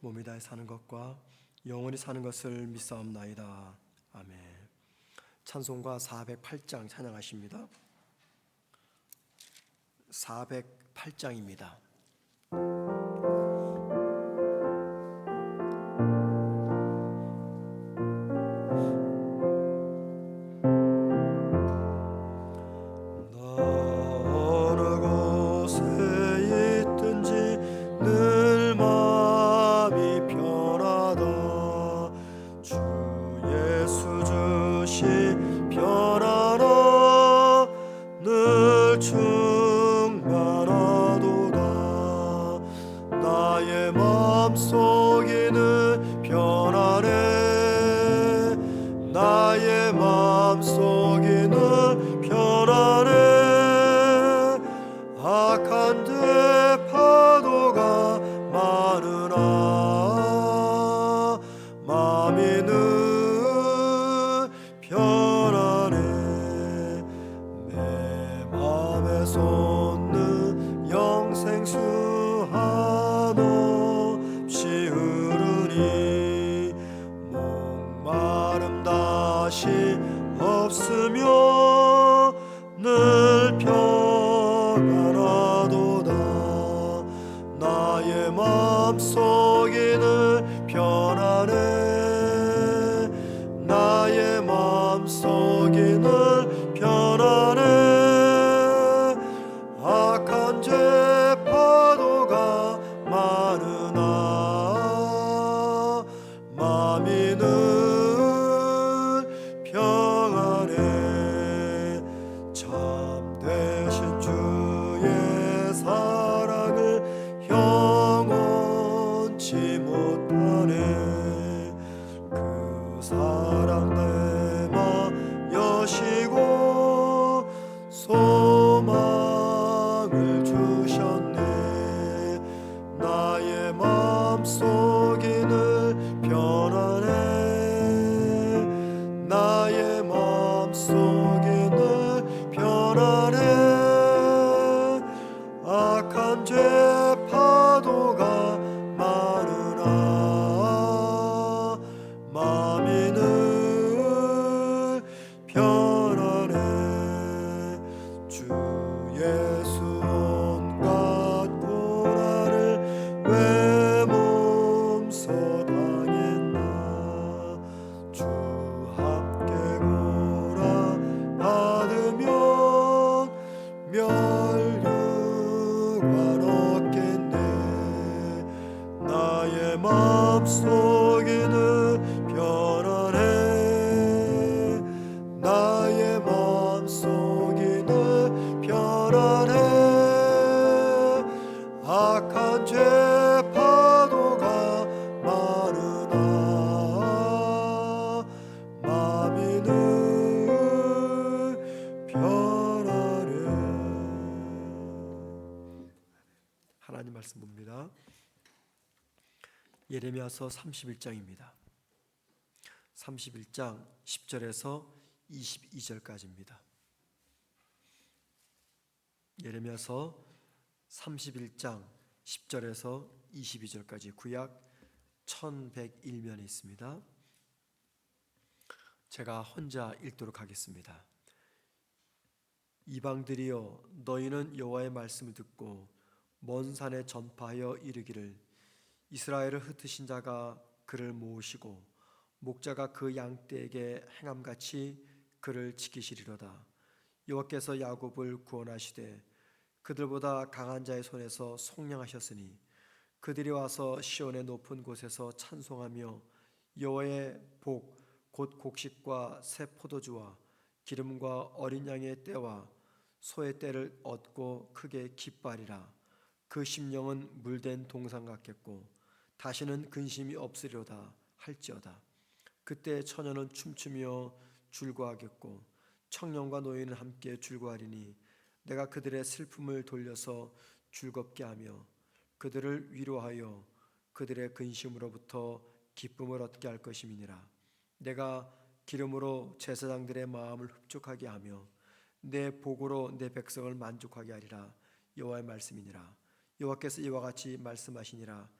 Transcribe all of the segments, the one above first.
몸이 다해 사는 것과 영원히 사는 것을 믿사옵나이다. 아멘. 찬송가 408장 찬양하십니다. 408장입니다 많 예레미야서 31장입니다 31장 10절에서 22절까지입니다 예레미야서 31장 10절에서 22절까지 구약 1101면에 있습니다. 제가 혼자 읽도록 하겠습니다. 이방들이여 너희는 여호와의 말씀을 듣고 먼 산에 전파하여 이르기를 이스라엘을 흩으신 자가 그를 모으시고 목자가 그 양떼에게 행함같이 그를 지키시리로다. 여호와께서 야곱을 구원하시되 그들보다 강한 자의 손에서 속량하셨으니 그들이 와서 시온의 높은 곳에서 찬송하며 여호와의 복 곧 곡식과 새 포도주와 기름과 어린 양의 때와 소의 때를 얻고 크게 기뻐하리라. 그 심령은 물된 동상 같겠고 다시는 근심이 없으리로다 할지어다. 그때 처녀는 춤추며 줄과하겠고 청년과 노인은 함께 줄과하리니 내가 그들의 슬픔을 돌려서 즐겁게 하며 그들을 위로하여 그들의 근심으로부터 기쁨을 얻게 할 것임이니라. 내가 기름으로 제사장들의 마음을 흡족하게 하며 내 복으로 내 백성을 만족하게 하리라. 여호와의 말씀이니라. 여호와께서 이와 같이 말씀하시니라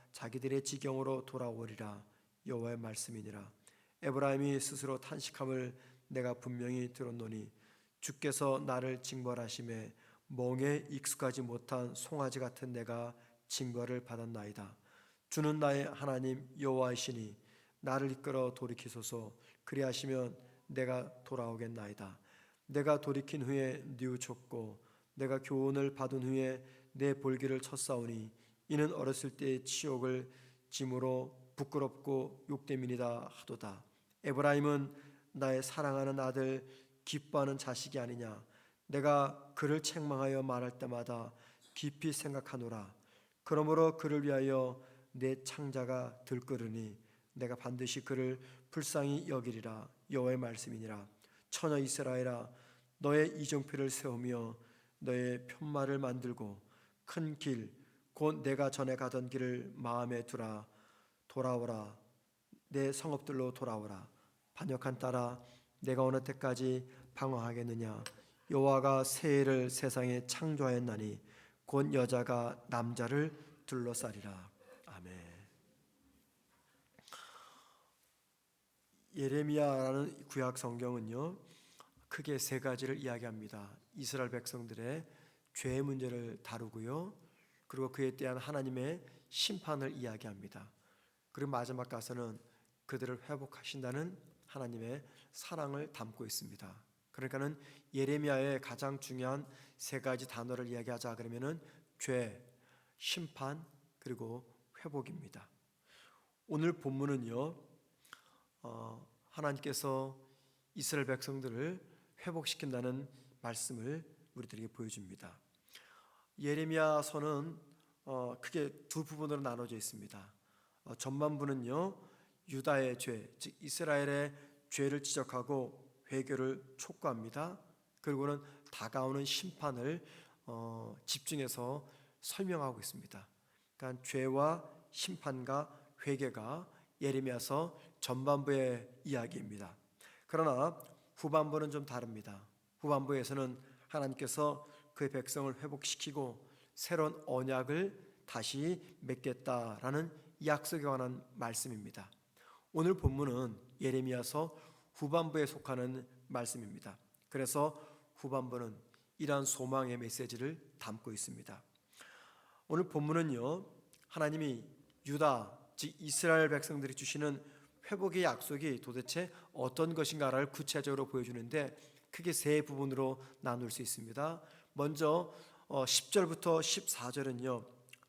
자기들의 지경으로 돌아오리라 여호와의 말씀이니라. 에브라임이 스스로 탄식함을 내가 분명히 들었노니 주께서 나를 징벌하심에 멍에 익숙하지 못한 송아지 같은 내가 징벌을 받았나이다. 주는 나의 하나님 여호와이시니 나를 이끌어 돌이키소서. 그리하시면 내가 돌아오겠나이다. 내가 돌이킨 후에 뉘우쳤고 내가 교훈을 받은 후에 내 볼기를 쳤사오니 이는 어렸을 때의 치욕을 짐으로 부끄럽고 욕됨이니다 하도다. 에브라임은 나의 사랑하는 아들 기뻐하는 자식이 아니냐. 내가 그를 책망하여 말할 때마다 깊이 생각하노라. 그러므로 그를 위하여 내 창자가 들끓으니 내가 반드시 그를 불쌍히 여기리라. 여호와의 말씀이니라. 처녀 이스라엘아 너의 이정표를 세우며 너의 편말을 만들고 큰 길 곧 내가 전에 가던 길을 마음에 두라 돌아오라 내 성읍들로 돌아오라 반역한 딸아 내가 어느 때까지 방황하겠느냐 여호와가 새해를 세상에 창조하였나니 곧 여자가 남자를 둘러싸리라 아멘. 예레미야라는 구약 성경은요 크게 세 가지를 이야기합니다. 이스라엘 백성들의 죄 문제를 다루고요. 그리고 그에 대한 하나님의 심판을 이야기합니다. 그리고 마지막 가서는 그들을 회복하신다는 하나님의 사랑을 담고 있습니다. 그러니까는 예레미야의 가장 중요한 세 가지 단어를 이야기하자 그러면은 죄, 심판 그리고 회복입니다. 오늘 본문은요, 어, 하나님께서 이스라엘 백성들을 회복시킨다는 말씀을 우리들에게 보여줍니다. 예레미야서는 어, 크게 두 부분으로 나눠져 있습니다. 어, 전반부는요 유다의 죄, 즉 이스라엘의 죄를 지적하고 회개를 촉구합니다. 그리고는 다가오는 심판을 어, 집중해서 설명하고 있습니다. 그러니까 죄와 심판과 회개가 예레미야서 전반부의 이야기입니다. 그러나 후반부는 좀 다릅니다. 후반부에서는 하나님께서 그의 백성을 회복시키고 새로운 언약을 다시 맺겠다라는 약속에 관한 말씀입니다. 오늘 본문은 예레미야서 후반부에 속하는 말씀입니다. 그래서 후반부는 이러한 소망의 메시지를 담고 있습니다. 오늘 본문은요. 하나님이 유다 즉 이스라엘 백성들이 주시는 회복의 약속이 도대체 어떤 것인가를 구체적으로 보여주는데 크게 세 부분으로 나눌 수 있습니다. 먼저 10절부터 어, 14절은요.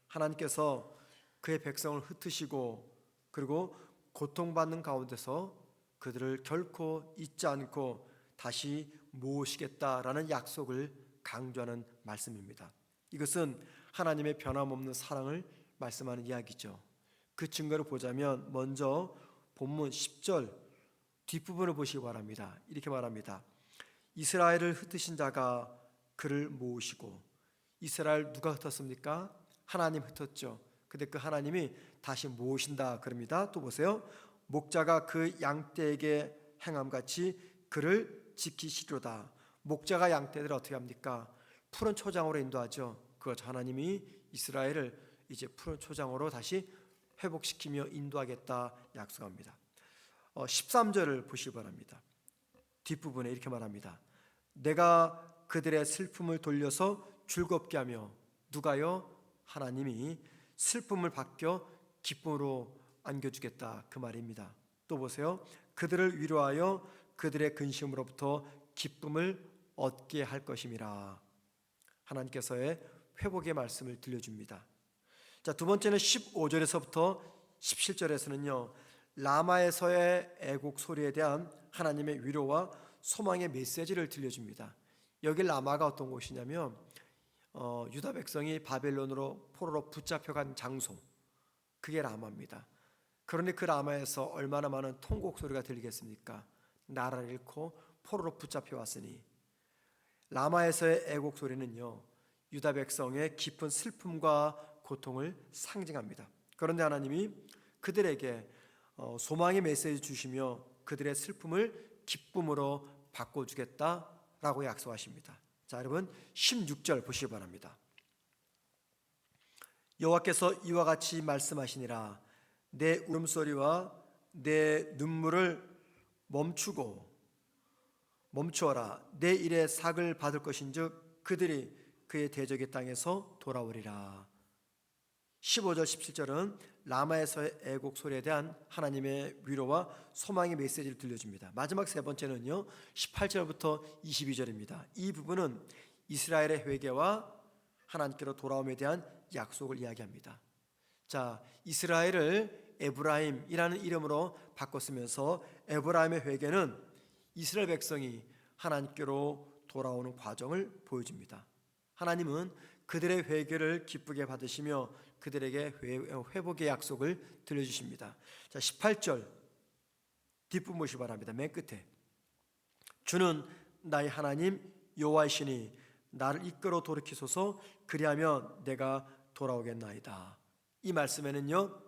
하나님께서 그의 백성을 흩으시고 그리고 고통받는 가운데서 그들을 결코 잊지 않고 다시 모으시겠다라는 약속을 강조하는 말씀입니다. 이것은 하나님의 변함없는 사랑을 말씀하는 이야기죠. 그 증거를 보자면 먼저 본문 10절 뒷부분을 보시기 바랍니다. 이렇게 말합니다. 이스라엘을 흩으신 자가 그를 모으시고 이스라엘 누가 흩었습니까? 하나님 흩었죠. 근데 그 하나님이 다시 모으신다 그럽니다. 또 보세요. 목자가 그 양떼에게 행함 같이 그를 지키시로다. 목자가 양떼들을 어떻게 합니까? 푸른 초장으로 인도하죠. 그 하나님이 이스라엘을 이제 푸른 초장으로 다시 회복시키며 인도하겠다 약속합니다. 어, 13절을 보시기 바랍니다. 뒷부분에 이렇게 말합니다. 내가 그들의 슬픔을 돌려서 즐겁게 하며 누가요? 하나님이 슬픔을 바뀌어 기쁨으로 안겨주겠다 그 말입니다. 또 보세요. 그들을 위로하여 그들의 근심으로부터 기쁨을 얻게 할 것임이라. 하나님께서의 회복의 말씀을 들려줍니다. 자, 두 번째는 15절에서부터 17절에서는요. 라마에서의 애곡 소리에 대한 하나님의 위로와 소망의 메시지를 들려줍니다. 여기 라마가 어떤 곳이냐면 어, 유다 백성이 바벨론으로 포로로 붙잡혀간 장소 그게 라마입니다. 그러니 그 라마에서 얼마나 많은 통곡 소리가 들리겠습니까? 나라를 잃고 포로로 붙잡혀 왔으니 라마에서의 애곡 소리는요 유다 백성의 깊은 슬픔과 고통을 상징합니다. 그런데 하나님이 그들에게 어, 소망의 메시지 주시며 그들의 슬픔을 기쁨으로 바꿔주겠다 라고 약속하십니다. 자, 여러분 16절 보시기 바랍니다. 여호와께서 이와 같이 말씀하시니라 내 울음소리와 내 눈물을 멈추고 멈추어라 내 일에 삭을 받을 것인즉 그들이 그의 대적의 땅에서 돌아오리라 15절 17절은 라마에서의 애곡 소리에 대한 하나님의 위로와 소망의 메시지를 들려줍니다. 마지막 세 번째는요. 18절부터 22절입니다. 이 부분은 이스라엘의 회개와 하나님께로 돌아옴에 대한 약속을 이야기합니다. 자, 이스라엘을 에브라임이라는 이름으로 바꿨으면서 에브라임의 회개는 이스라엘 백성이 하나님께로 돌아오는 과정을 보여줍니다. 하나님은 그들의 회개를 기쁘게 받으시며 그들에게 회복의 약속을 들려주십니다. 자, 18절 뒷부분 보시 바랍니다. 맨 끝에 주는 나의 하나님 여호와이시니 나를 이끌어 돌이키소서 그리하면 내가 돌아오겠나이다. 이 말씀에는요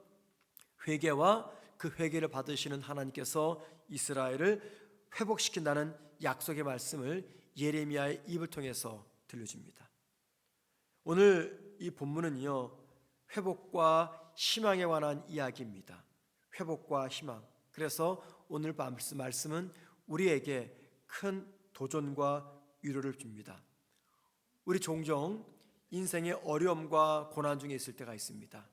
회개와 그 회개를 받으시는 하나님께서 이스라엘을 회복시킨다는 약속의 말씀을 예레미야의 입을 통해서 들려줍니다. 오늘 이 본문은요 회복과 희망에 관한 이야기입니다. 회복과 희망. 그래서 오늘 말씀 말씀은 우리에게 큰 도전과 위로를 줍니다. 우리 종종 인생의 어려움과 고난 중에 있을 때가 있습니다.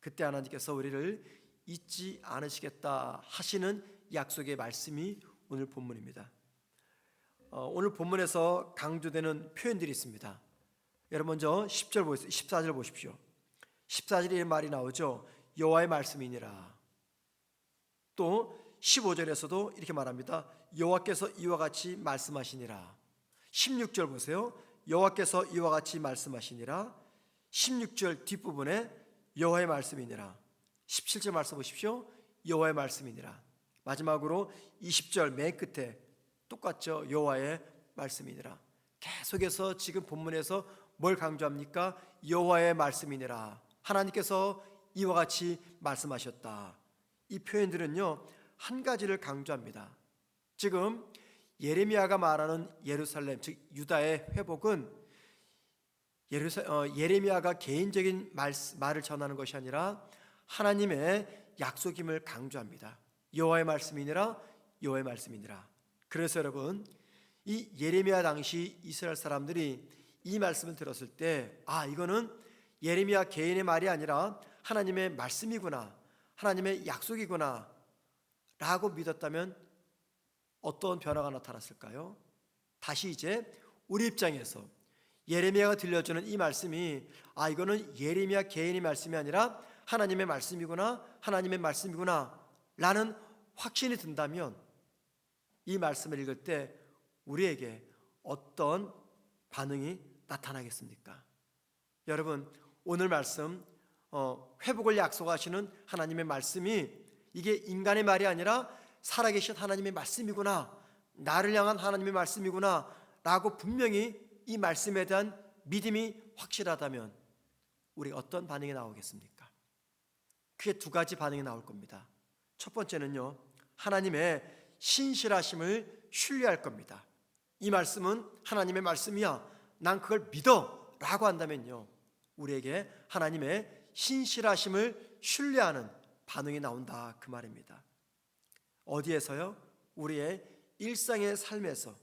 그때 하나님께서 우리를 잊지 않으시겠다 하시는 약속의 말씀이 오늘 본문입니다. 어, 오늘 본문에서 강조되는 표현들이 있습니다. 여러분 먼저 10절 보세요. 14절 보십시오. 14절에 말이 나오죠. 여호와의 말씀이니라. 또 15절에서도 이렇게 말합니다. 여호와께서 이와 같이 말씀하시니라. 16절 보세요. 여호와께서 이와 같이 말씀하시니라. 16절 뒷부분에 여호와의 말씀이니라. 17절 말씀 보십시오. 여호와의 말씀이니라. 마지막으로 20절 맨 끝에 똑같죠. 여호와의 말씀이니라. 계속해서 지금 본문에서 뭘 강조합니까? 여호와의 말씀이니라. 하나님께서 이와 같이 말씀하셨다. 이 표현들은요 한 가지를 강조합니다. 지금 예레미야가 말하는 예루살렘 즉 유다의 회복은 예루사, 어, 예레미야가 개인적인 말, 말을 전하는 것이 아니라 하나님의 약속임을 강조합니다. 여호와의 말씀이니라 여호와의 말씀이니라. 그래서 여러분 이 예레미야 당시 이스라엘 사람들이 이 말씀을 들었을 때 아 이거는 예레미야 개인의 말이 아니라 하나님의 말씀이구나. 하나님의 약속이구나. 라고 믿었다면 어떤 변화가 나타났을까요? 다시 이제 우리 입장에서 예레미야가 들려주는 이 말씀이 아 이거는 예레미야 개인의 말씀이 아니라 하나님의 말씀이구나. 하나님의 말씀이구나. 라는 확신이 든다면 이 말씀을 읽을 때 우리에게 어떤 반응이 나타나겠습니까? 여러분 오늘 말씀 어, 회복을 약속하시는 하나님의 말씀이 이게 인간의 말이 아니라 살아계신 하나님의 말씀이구나 나를 향한 하나님의 말씀이구나 라고 분명히 이 말씀에 대한 믿음이 확실하다면 우리 어떤 반응이 나오겠습니까? 크게 두 가지 반응이 나올 겁니다. 첫 번째는요, 하나님의 신실하심을 신뢰할 겁니다. 이 말씀은 하나님의 말씀이야. 난 그걸 믿어. 라고 한다면요. 우리에게 하나님의 신실하심을 신뢰하는 반응이 나온다 그 말입니다. 어디에서요? 우리의 일상의 삶에서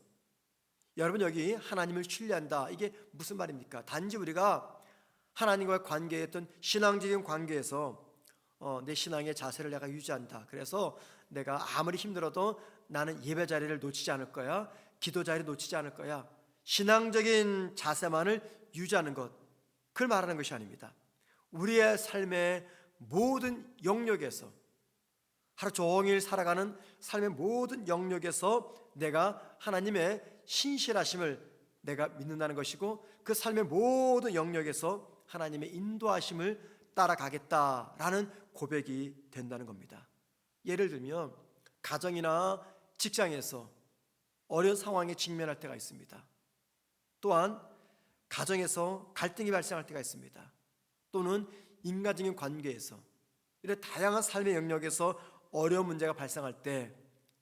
여러분 여기 하나님을 신뢰한다. 이게 무슨 말입니까? 단지 우리가 하나님과의 관계였던 신앙적인 관계에서 어, 내 신앙의 자세를 내가 유지한다. 그래서 내가 아무리 힘들어도 나는 예배 자리를 놓치지 않을 거야. 기도 자리 놓치지 않을 거야. 신앙적인 자세만을 유지하는 것. 그걸 말하는 것이 아닙니다. 우리의 삶의 모든 영역에서 하루 종일 살아가는 삶의 모든 영역에서 내가 하나님의 신실하심을 내가 믿는다는 것이고 그 삶의 모든 영역에서 하나님의 인도하심을 따라가겠다라는 고백이 된다는 겁니다. 예를 들면 가정이나 직장에서 어려운 상황에 직면할 때가 있습니다. 또한 가정에서 갈등이 발생할 때가 있습니다. 또는 인간적인 관계에서 이런 다양한 삶의 영역에서 어려운 문제가 발생할 때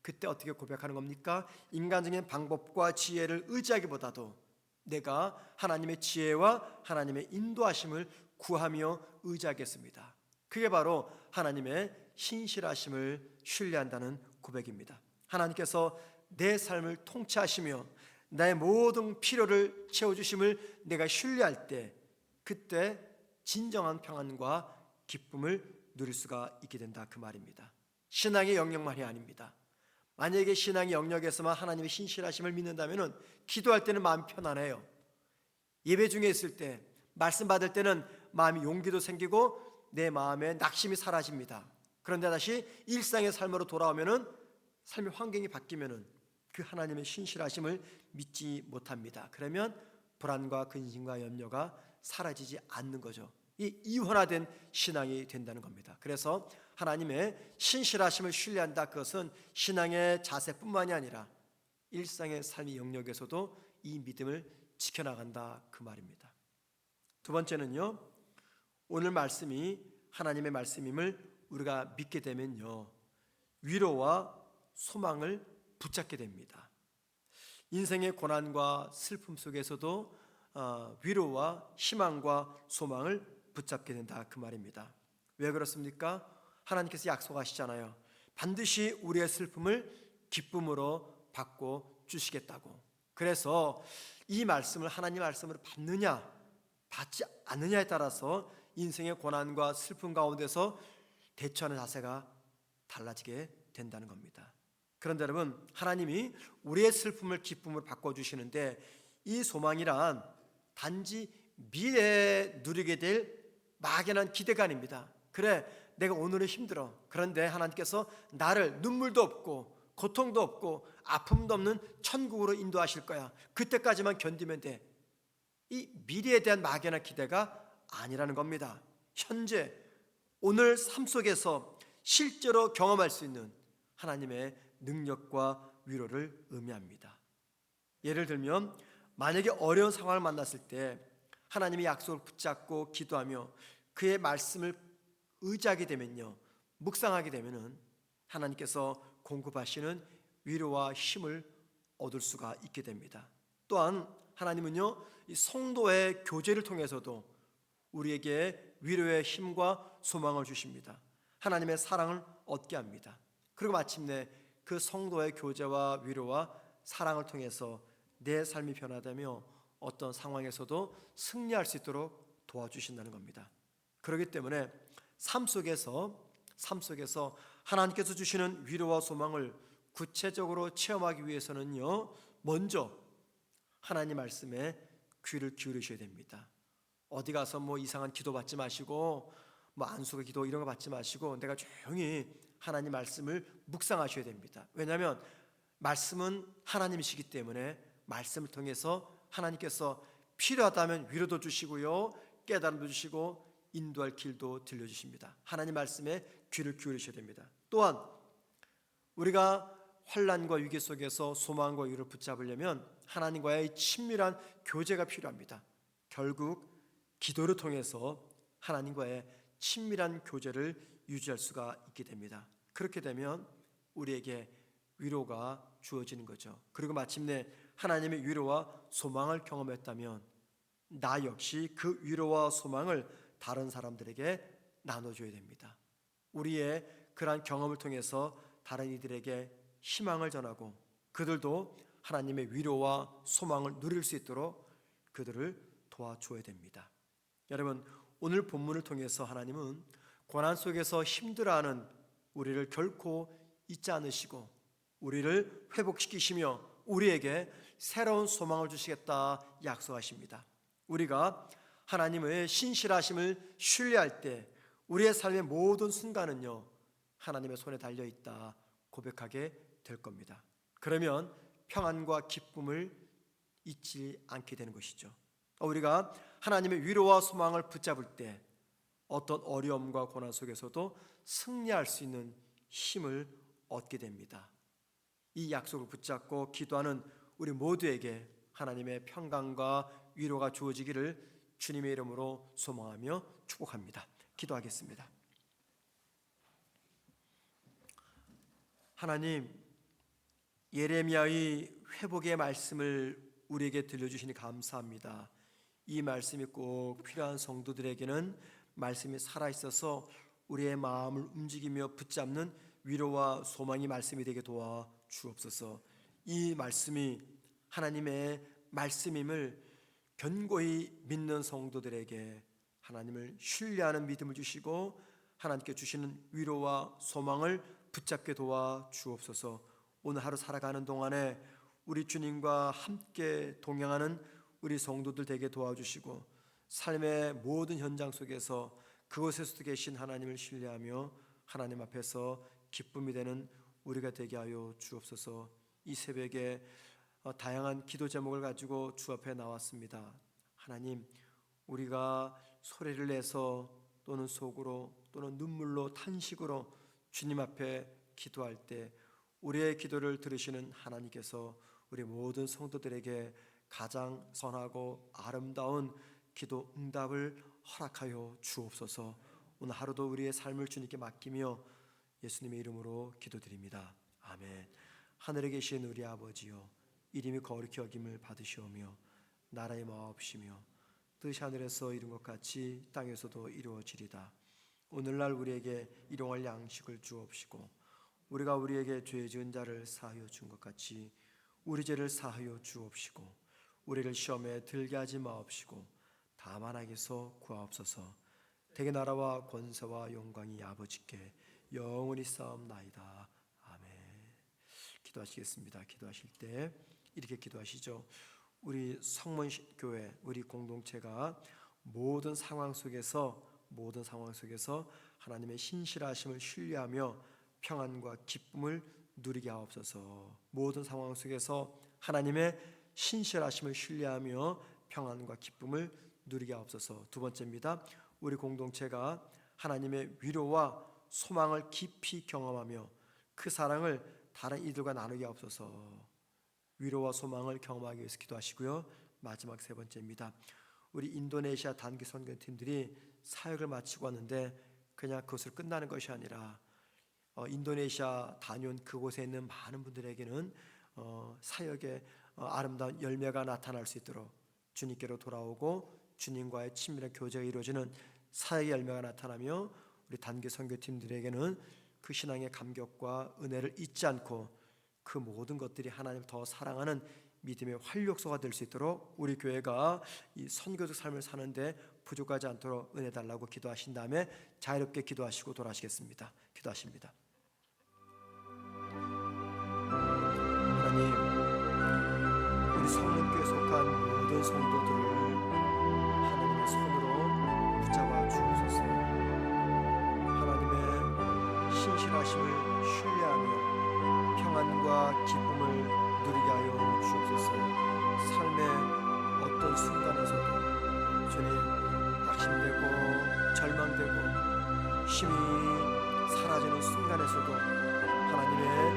그때 어떻게 고백하는 겁니까? 인간적인 방법과 지혜를 의지하기보다도 내가 하나님의 지혜와 하나님의 인도하심을 구하며 의지하겠습니다. 그게 바로 하나님의 신실하심을 신뢰한다는 고백입니다. 하나님께서 내 삶을 통치하시며 나의 모든 필요를 채워주심을 내가 신뢰할 때 그때 진정한 평안과 기쁨을 누릴 수가 있게 된다 그 말입니다. 신앙의 영역만이 아닙니다. 만약에 신앙의 영역에서만 하나님의 신실하심을 믿는다면 기도할 때는 마음 편안해요. 예배 중에 있을 때 말씀 받을 때는 마음이 용기도 생기고 내 마음에 낙심이 사라집니다. 그런데 다시 일상의 삶으로 돌아오면은 삶의 환경이 바뀌면은 그 하나님의 신실하심을 믿지 못합니다. 그러면 불안과 근심과 염려가 사라지지 않는 거죠. 이 이원화된 신앙이 된다는 겁니다. 그래서 하나님의 신실하심을 신뢰한다. 그것은 신앙의 자세뿐만이 아니라 일상의 삶의 영역에서도 이 믿음을 지켜나간다 그 말입니다. 두 번째는요. 오늘 말씀이 하나님의 말씀임을 우리가 믿게 되면요. 위로와 소망을 붙잡게 됩니다. 인생의 고난과 슬픔 속에서도 어, 위로와 희망과 소망을 붙잡게 된다 그 말입니다. 왜 그렇습니까? 하나님께서 약속하시잖아요. 반드시 우리의 슬픔을 기쁨으로 바꿔 주시겠다고. 그래서 이 말씀을 하나님 말씀으로 받느냐 받지 않느냐에 따라서 인생의 고난과 슬픔 가운데서 대처하는 자세가 달라지게 된다는 겁니다. 그런데 여러분 하나님이 우리의 슬픔을 기쁨으로 바꿔 주시는데 이 소망이란 단지 미래에 누리게 될 막연한 기대가 아닙니다. 그래 내가 오늘은 힘들어. 그런데 하나님께서 나를 눈물도 없고 고통도 없고 아픔도 없는 천국으로 인도하실 거야. 그때까지만 견디면 돼. 이 미래에 대한 막연한 기대가 아니라는 겁니다. 현재 오늘 삶 속에서 실제로 경험할 수 있는 하나님의 능력과 위로를 의미합니다. 예를 들면 만약에 어려운 상황을 만났을 때 하나님의 약속을 붙잡고 기도하며 그의 말씀을 의지하게 되면요. 묵상하게 되면은 하나님께서 공급하시는 위로와 힘을 얻을 수가 있게 됩니다. 또한 하나님은요. 이 성도의 교제를 통해서도 우리에게 위로의 힘과 소망을 주십니다. 하나님의 사랑을 얻게 합니다. 그리고 마침내 그 성도의 교제와 위로와 사랑을 통해서 내 삶이 변화되며 어떤 상황에서도 승리할 수 있도록 도와주신다는 겁니다. 그렇기 때문에 삶 속에서 삶 속에서 하나님께서 주시는 위로와 소망을 구체적으로 체험하기 위해서는요. 먼저 하나님 말씀에 귀를 기울이셔야 됩니다. 어디 가서 뭐 이상한 기도 받지 마시고 뭐 안수의 기도 이런 거 받지 마시고 내가 조용히 하나님 말씀을 묵상하셔야 됩니다. 왜냐하면 말씀은 하나님이시기 때문에 말씀을 통해서 하나님께서 필요하다면 위로도 주시고요 깨달음도 주시고 인도할 길도 들려주십니다. 하나님 말씀에 귀를 기울이셔야 됩니다. 또한 우리가 환란과 위기 속에서 소망과 위를 붙잡으려면 하나님과의 친밀한 교제가 필요합니다. 결국 기도를 통해서 하나님과의 친밀한 교제를 유지할 수가 있게 됩니다. 그렇게 되면 우리에게 위로가 주어지는 거죠. 그리고 마침내 하나님의 위로와 소망을 경험했다면 나 역시 그 위로와 소망을 다른 사람들에게 나눠줘야 됩니다. 우리의 그러한 경험을 통해서 다른 이들에게 희망을 전하고 그들도 하나님의 위로와 소망을 누릴 수 있도록 그들을 도와줘야 됩니다. 여러분 오늘 본문을 통해서 하나님은 고난 속에서 힘들어하는 우리를 결코 잊지 않으시고 우리를 회복시키시며 우리에게 새로운 소망을 주시겠다 약속하십니다. 우리가 하나님의 신실하심을 신뢰할 때 우리의 삶의 모든 순간은요 하나님의 손에 달려 있다 고백하게 될 겁니다. 그러면 평안과 기쁨을 잊지 않게 되는 것이죠. 우리가 하나님의 위로와 소망을 붙잡을 때 어떤 어려움과 고난 속에서도 승리할 수 있는 힘을 얻게 됩니다. 이 약속을 붙잡고 기도하는 우리 모두에게 하나님의 평강과 위로가 주어지기를 주님의 이름으로 소망하며 축복합니다. 기도하겠습니다. 하나님 예레미야의 회복의 말씀을 우리에게 들려주시니 감사합니다. 이 말씀이 꼭 필요한 성도들에게는 말씀이 살아 있어서 우리의 마음을 움직이며 붙잡는 위로와 소망이 말씀이 되게 도와 주옵소서. 이 말씀이 하나님의 말씀임을 견고히 믿는 성도들에게 하나님을 신뢰하는 믿음을 주시고 하나님께 주시는 위로와 소망을 붙잡게 도와 주옵소서. 오늘 하루 살아가는 동안에 우리 주님과 함께 동행하는 우리 성도들 되게 도와주시고 삶의 모든 현장 속에서 그곳에서도 계신 하나님을 신뢰하며 하나님 앞에서 기쁨이 되는 우리가 되게 하여 주옵소서. 이 새벽에 어, 다양한 기도 제목을 가지고 주 앞에 나왔습니다. 하나님, 우리가 소리를 내서 또는 속으로 또는 눈물로 탄식으로 주님 앞에 기도할 때 우리의 기도를 들으시는 하나님께서 우리 모든 성도들에게 가장 선하고 아름다운 기도 응답을 허락하여 주옵소서. 오늘 하루도 우리의 삶을 주님께 맡기며 예수님의 이름으로 기도드립니다. 아멘. 하늘에 계신 우리 아버지여 이름이 거룩히 여김을 받으시오며 나라의 마옵시며 뜻이 하늘에서 이룬 것 같이 땅에서도 이루어지리다. 오늘날 우리에게 일용할 양식을 주옵시고 우리가 우리에게 죄 지은 자를 사하여 준 것 같이 우리 죄를 사하여 주옵시고 우리를 시험에 들게 하지 마옵시고 다만 악에서 구하옵소서. 대개 나라와 권세와 영광이 아버지께 영원히 싸움나이다. 아멘. 기도하시겠습니다. 기도하실 때 이렇게 기도하시죠. 우리 성문 교회 우리 공동체가 모든 상황 속에서 모든 상황 속에서 하나님의 신실하심을 신뢰하며 평안과 기쁨을 누리게 하옵소서. 모든 상황 속에서 하나님의 신실하심을 신뢰하며 평안과 기쁨을 누리게 하옵소서. 두 번째입니다. 우리 공동체가 하나님의 위로와 소망을 깊이 경험하며 그 사랑을 다른 이들과 나누게 하옵소서. 위로와 소망을 경험하기 위해서 기도하시고요. 마지막 세 번째입니다. 우리 인도네시아 단기 선교팀들이 사역을 마치고 왔는데 그냥 그것으로 끝나는 것이 아니라 어, 인도네시아 다녀온 그곳에 있는 많은 분들에게는 어, 사역의 어, 아름다운 열매가 나타날 수 있도록 주님께로 돌아오고 주님과의 친밀한 교제가 이루어지는 사역의 열매가 나타나며 우리 단기 선교팀들에게는 그 신앙의 감격과 은혜를 잊지 않고 그 모든 것들이 하나님 더 사랑하는 믿음의 활력소가 될 수 있도록 우리 교회가 이 선교적 삶을 사는데 부족하지 않도록 은혜 달라고 기도하신 다음에 자유롭게 기도하시고 돌아가시겠습니다. 기도하십니다. 하나님, 우리 성문교에 속한 모든 성도들을 신실하심을 신뢰하며 평안과 기쁨을 누리게 하여 주옵소서. 삶의 어떤 순간에서도 주님 낙심되고 절망되고 힘이 사라지는 순간에서도 하나님의